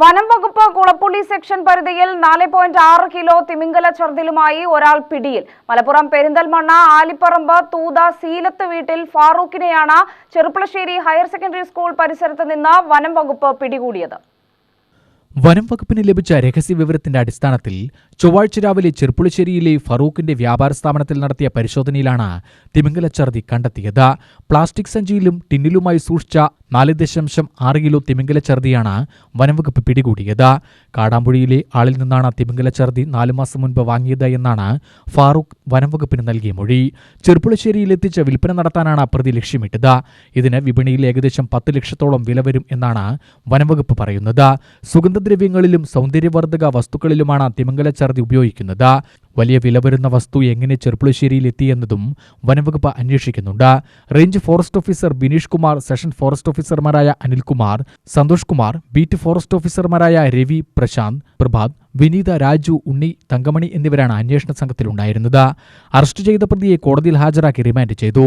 വനം വകുപ്പ് കുളപ്പുള്ളി സെക്ഷൻ പരിധിയിൽ നാല് പോയിന്റ് ആറ് കിലോ തിമിംഗല ചർദിലുമായി ഒരാൾ പിടിയിൽ. മലപ്പുറം പെരിന്തൽമണ്ണ ആലിപ്പറമ്പ് തൂത സീലത്ത് വീട്ടിൽ ഫാറൂഖിനെയാണ് ചെറുപ്പളശ്ശേരി ഹയർ സെക്കൻഡറി സ്കൂൾ പരിസരത്ത് നിന്ന് വനം വകുപ്പ് പിടികൂടിയത്. വനം വകുപ്പിന് ലഭിച്ച രഹസ്യ വിവരത്തിന്റെ അടിസ്ഥാനത്തിൽ ചൊവ്വാഴ്ച രാവിലെ ചെറുപ്പുളിശ്ശേരിയിലെ ഫറൂഖിന്റെ വ്യാപാര സ്ഥാപനത്തിൽ നടത്തിയ പരിശോധനയിലാണ് തിമിംഗലച്ചർദി കണ്ടെത്തിയത്. പ്ലാസ്റ്റിക് സഞ്ചിയിലും ടിന്നിലുമായി സൂക്ഷിച്ച നാല് ദശാംശം ആറ് കിലോ തിമിംഗല ഛർദിയാണ് വനംവകുപ്പ് പിടികൂടിയത്. കാടാമ്പുഴയിലെ ആളിൽ നിന്നാണ് തിമിംഗല ഛർദി നാല് മാസം മുൻപ് വാങ്ങിയത് എന്നാണ് ഫാറൂഖ് വനംവകുപ്പിന് നൽകിയ മൊഴി. ചെറുപ്പുളശ്ശേരിയിലെത്തിച്ച് വിൽപ്പന നടത്താനാണ് പ്രതി ലക്ഷ്യമിട്ടത്. ഇതിന് വിപണിയിൽ ഏകദേശം പത്ത് ലക്ഷത്തോളം വില വരും എന്നാണ് വനംവകുപ്പ് പറയുന്നത്. സുഗന്ധദ്രവ്യങ്ങളിലും സൗന്ദര്യവർദ്ധക വസ്തുക്കളിലുമാണ് തിമിംഗല ഛർദി ഉപയോഗിക്കുന്നത്. വലിയ വില വരുന്ന വസ്തു എങ്ങനെ ചെർപ്പുളശ്ശേരിയിൽ എത്തിയെന്നതും വനംവകുപ്പ് അന്വേഷിക്കുന്നുണ്ട്. Range forest officer Bineesh Kumar section forest ഓഫീസർമാരായ അനിൽകുമാർ സന്തോഷ് കുമാർ ബീറ്റ് ഫോറസ്റ്റ് ഓഫീസർമാരായ രവി പ്രശാന്ത് പ്രഭാത് വിനീത രാജു ഉണ്ണി തങ്കമണി എന്നിവരാണ് അന്വേഷണ സംഘത്തിലുണ്ടായിരുന്നത്. അറസ്റ്റ് ചെയ്ത പ്രതിയെ കോടതിയിൽ ഹാജരാക്കി റിമാൻഡ് ചെയ്തു.